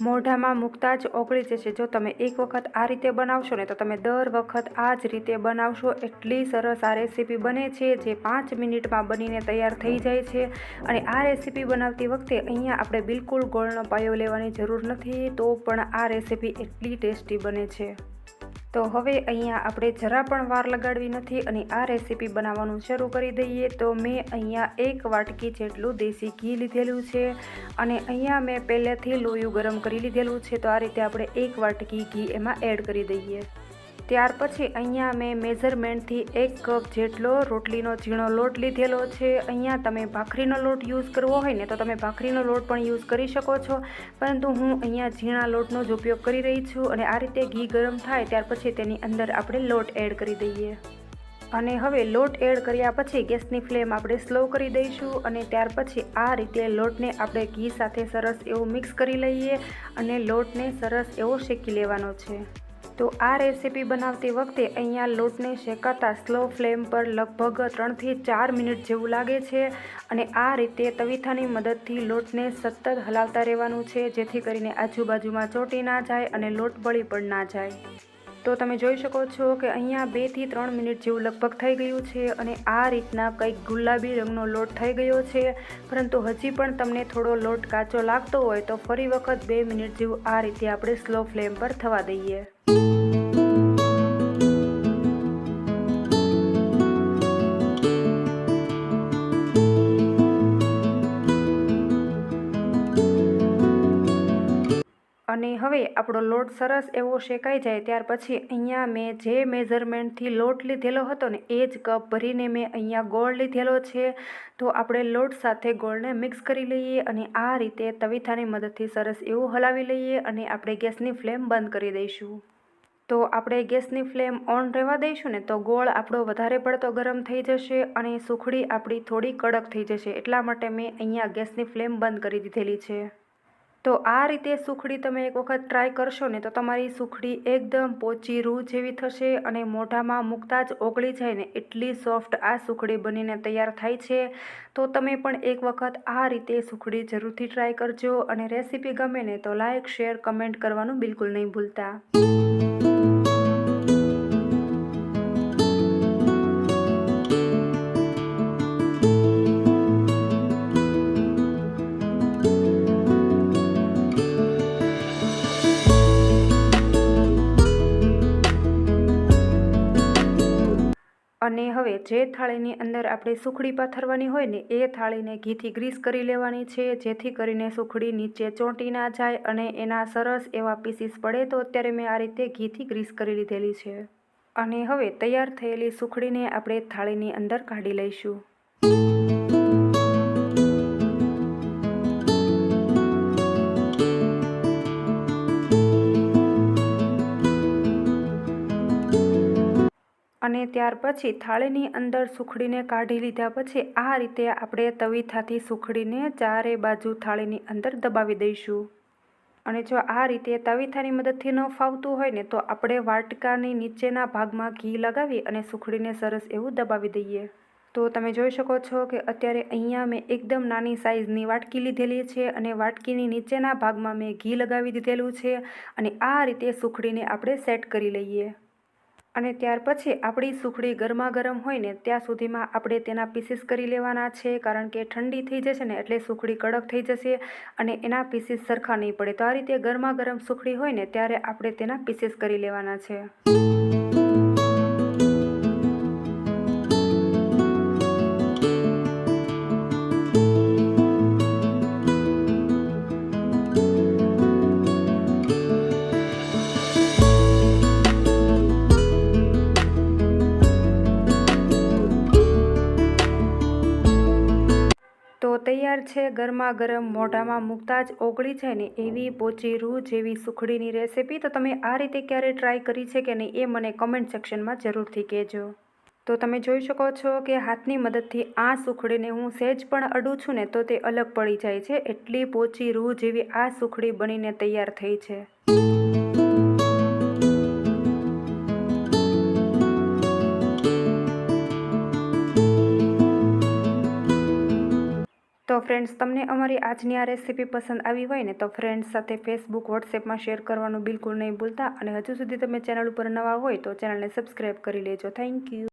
મોઢામાં મૂકતા જ ઓગળી જશે. જો તમે એક વખત આ રીતે બનાવશો ને, તો તમે દર વખત આ જ રીતે બનાવશો. એટલી સરસ આ રેસીપી બને છે જે પાંચ મિનિટમાં બનીને તૈયાર થઈ જાય છે. અને આ રેસીપી બનાવતી વખતે અહીંયા આપણે બિલકુલ ગોળનો પાયો લેવાની જરૂર નથી, તો પણ આ રેસીપી એટલી ટેસ્ટી બને છે. તો હવે અહીંયા આપણે જરા પણ વાર લગાડવી નથી અને આ રેસીપી બનાવવાનું શરૂ કરી દઈએ. તો મેં અહીંયા એક વાટકી જેટલું દેશી ઘી લીધેલું છે અને અહીંયા મેં પહેલેથી લોયું ગરમ કરી લીધેલું છે. તો આ રીતે આપણે એક વાટકી ઘી એમાં એડ કરી દઈએ. ત્યાર પછી અહીંયા મેં મેઝરમેન્ટથી એક કપ જેટલો રોટલીનો ઝીણો લોટ લીધેલો છે. અહીંયા તમે ભાખરીનો લોટ યુઝ કરવો હોય ને તો તમે ભાખરીનો લોટ પણ યુઝ કરી શકો છો. પરંતુ હું અહીંયા ઝીણા લોટનો જ ઉપયોગ કરી રહી છું અને આ રીતે ઘી ગરમ થાય ત્યાર પછી તેની અંદર આપણે લોટ એડ કરી દઈએ. અને હવે લોટ એડ કર્યા પછી ગેસની ફ્લેમ આપણે સ્લો કરી દઈશું અને ત્યાર પછી આ રીતે લોટને આપણે ઘી સાથે સરસ એવું મિક્સ કરી લઈએ અને લોટને સરસ એવો શેકી લેવાનો છે. તો આ રેસીપી બનાવતી વખતે અહીંયા લોટને શેકાતા સ્લો ફ્લેમ પર લગભગ ત્રણથી ચાર મિનિટ જેવું લાગે છે અને આ રીતે તવીથાની મદદથી લોટને સતત હલાવતા રહેવાનું છે, જેથી કરીને આજુબાજુમાં ચોટી ના જાય અને લોટ બળી પણ ના જાય. તો તમે જોઈ શકો છો કે અહીંયા બેથી ત્રણ મિનિટ જેવું લગભગ થઈ ગયું છે અને આ રીતના કંઈક ગુલાબી રંગનો લોટ થઈ ગયો છે. પરંતુ હજી પણ તમને થોડો લોટ કાચો લાગતો હોય તો ફરી વખત બે મિનિટ જેવું આ રીતે આપણે સ્લો ફ્લેમ પર થવા દઈએ. અને હવે આપણો લોટ સરસ એવો શેકાઈ જાય ત્યાર પછી અહીંયા મેં જે મેઝરમેન્ટથી લોટ લીધેલો હતો ને એ જ કપ ભરીને મેં અહીંયા ગોળ લીધેલો છે. તો આપણે લોટ સાથે ગોળને મિક્સ કરી લઈએ અને આ રીતે તવીથાની મદદથી સરસ એવું હલાવી લઈએ અને આપણે ગેસની ફ્લેમ બંધ કરી દઈશું. તો આપણે ગેસની ફ્લેમ ઓન રહેવા દઈશું ને તો ગોળ આપણો વધારે પડતો ગરમ થઈ જશે અને સુખડી આપણી થોડી કડક થઈ જશે એટલા માટે મેં અહીંયા ગેસની ફ્લેમ બંધ કરી દીધેલી છે. તો આ રીતે સુખડી તમે એક વખત ટ્રાય કરશો ને, તો તમારી સુખડી એકદમ પોચી રૂ જેવી થશે અને મોઢામાં મૂકતા જ ઓગળી જાય ને, એટલી સોફ્ટ આ સુખડી બનીને તૈયાર થાય છે. તો તમે પણ એક વખત આ રીતે સુખડી જરૂરથી ટ્રાય કરજો અને રેસીપી ગમે ને તો લાઇક શેર કમેન્ટ કરવાનું બિલકુલ નહીં ભૂલતા. અને હવે જે થાળીની અંદર આપણે સુખડી પાથરવાની હોય ને, એ થાળીને ઘીથી ગ્રીસ કરી લેવાની છે. જેથી કરીને સુખડી નીચે ચોંટી ના જાય અને એના સરસ એવા પીસીસ પડે તો અત્યારે મેં આ રીતે ઘીથી ગ્રીસ કરી લીધેલી છે. અને હવે તૈયાર થયેલી સુખડીને આપણે થાળીની અંદર કાઢી લઈશું. અને ત્યાર પછી થાળીની અંદર સુખડીને કાઢી લીધા પછી આ રીતે આપણે તવીથાથી સુખડીને ચારે બાજુ થાળીની અંદર દબાવી દઈશું. અને જો આ રીતે તવીથાની મદદથી ન ફાવતું હોય ને તો આપણે વાટકાની નીચેના ભાગમાં ઘી લગાવી અને સુખડીને સરસ એવું દબાવી દઈએ. તો તમે જોઈ શકો છો કે અત્યારે અહીંયા મેં એકદમ નાની સાઇઝની વાટકી લીધેલી છે અને વાટકીની નીચેના ભાગમાં મેં ઘી લગાવી દીધેલું છે અને આ રીતે સુખડીને આપણે સેટ કરી લઈએ. અને ત્યાર પછી આપણી સુખડી ગરમા ગરમ હોય ને ત્યાં સુધીમાં આપણે તેના પીસીસ કરી લેવાના છે, કારણ કે ઠંડી થઈ જશે ને એટલે સુખડી કડક થઈ જશે અને એના પીસીસ સરખા નહીં પડે. તો આ રીતે ગરમા ગરમ સુખડી હોય ને ત્યારે આપણે તેના પીસીસ કરી લેવાના છે. તૈયાર છે. ગરમા ગરમ મોઢામાં મૂકતા જ ઓગળી જાય ને એવી પોચી રૂ જેવી સુખડીની રેસીપી. તો તમે આ રીતે ક્યારે ટ્રાય કરી છે કે નહીં એ મને કમેન્ટ સેક્શનમાં જરૂરથી કહેજો. તો તમે જોઈ શકો છો કે હાથની મદદથી આ સુખડીને હું સહેજ પણ અડું છું ને તો તે અલગ પડી જાય છે. એટલી પોચી રૂ જેવી આ સુખડી બનીને તૈયાર થઈ છે. ફ્રેન્ડ્સ, તમને અમારી આજની આ રેસીપી પસંદ આવી હોય ને તો ફ્રેન્ડ્સ સાથે ફેસબુક, વોટ્સએપમાં શેર કરવાનું બિલકુલ નહીં ભૂલતા અને હજુ સુધી તમે ચેનલ ઉપર નવા હોય તો ચેનલને સબસ્ક્રાઈબ કરી લેજો. Thank you.